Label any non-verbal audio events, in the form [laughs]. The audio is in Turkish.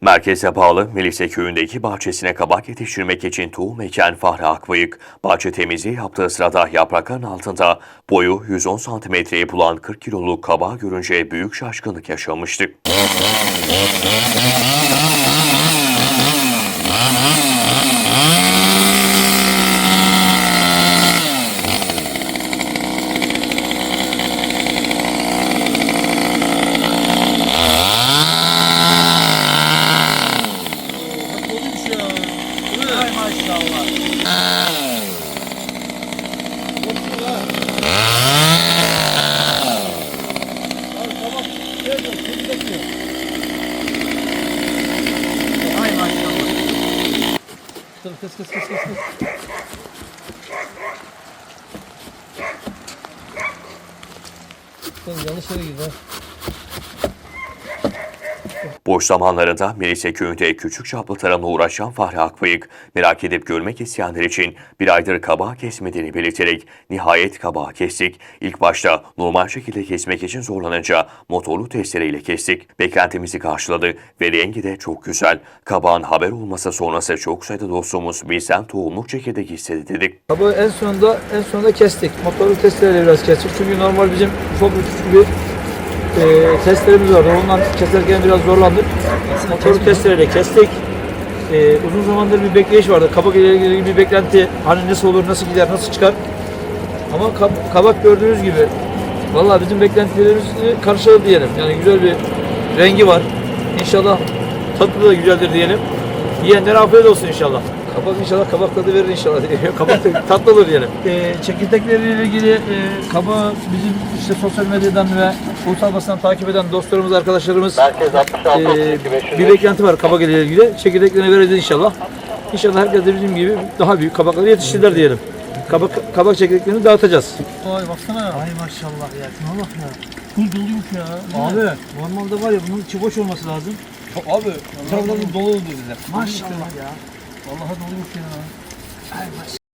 Merkeze bağlı Melise köyündeki bahçesine kabak yetiştirmek için tohum eken Fahri Akbayık, bahçe temizliği yaptığı sırada yaprakların altında boyu 110 santimetreyi bulan 40 kiloluk kabağı görünce büyük şaşkınlık yaşamıştı. Doluymuş ya. Bu ne? Ay maşallah. Yoksun ha. Abi kabak şey diyor, kedi bekliyor. Ay maşallah. Dur kes kes kes kes. kes. Sen yanlış yere girdin ha. Boş zamanlarında Melise köyünde küçük çaplı tarımla uğraşan Fahri Akbayık, merak edip görmek isteyenler için bir aydır kabağı kesmediğini belirterek nihayet kabağı kestik. İlk başta normal şekilde kesmek için zorlanınca motorlu testereyle kestik. Beklentimizi karşıladı ve rengi de çok güzel. Kabağın haber olmasa sonrası çok sayıda dostumuz bizden tohumluk çekirdek istedi dedik. Kabuğu en sonunda en sonunda kestik. Motorlu testereyle biraz kestik. Çünkü normal bizim bir küçük bir e, testlerimiz vardı. Ondan keserken biraz zorlandık. Motorlu testereyle kestik. E, uzun zamandır bir bekleyiş vardı. Kabak ile ilgili bir beklenti. Hani nasıl olur, nasıl gider, nasıl çıkar. Ama kab- kabak gördüğünüz gibi vallahi bizim beklentilerimizi karşıladı diyelim. Yani güzel bir rengi var. İnşallah tadı da güzeldir diyelim. Yiyenlere afiyet olsun inşallah. Kabak inşallah kabak tadı verir inşallah. [laughs] kabak tatlı olur diyelim. Ee, çekirdekleriyle ilgili e, kabağı bizim işte sosyal medyadan ve ulusal basından takip eden dostlarımız, arkadaşlarımız e, bir beklenti var kabak ile ilgili. Çekirdeklerini vereceğiz inşallah. İnşallah herkes de bizim gibi daha büyük kabakları yetiştirdiler diyelim. Kabak, kabak çekirdeklerini dağıtacağız. Vay baksana. Ay maşallah ya. Şuna bak ya. Full doluymuş ya. Abi normalde var ya bunun içi boş olması lazım. Abi taraflarım dolu oldu bize. Maşallah ya. Vallahi doluymuş ya. Ay maşallah.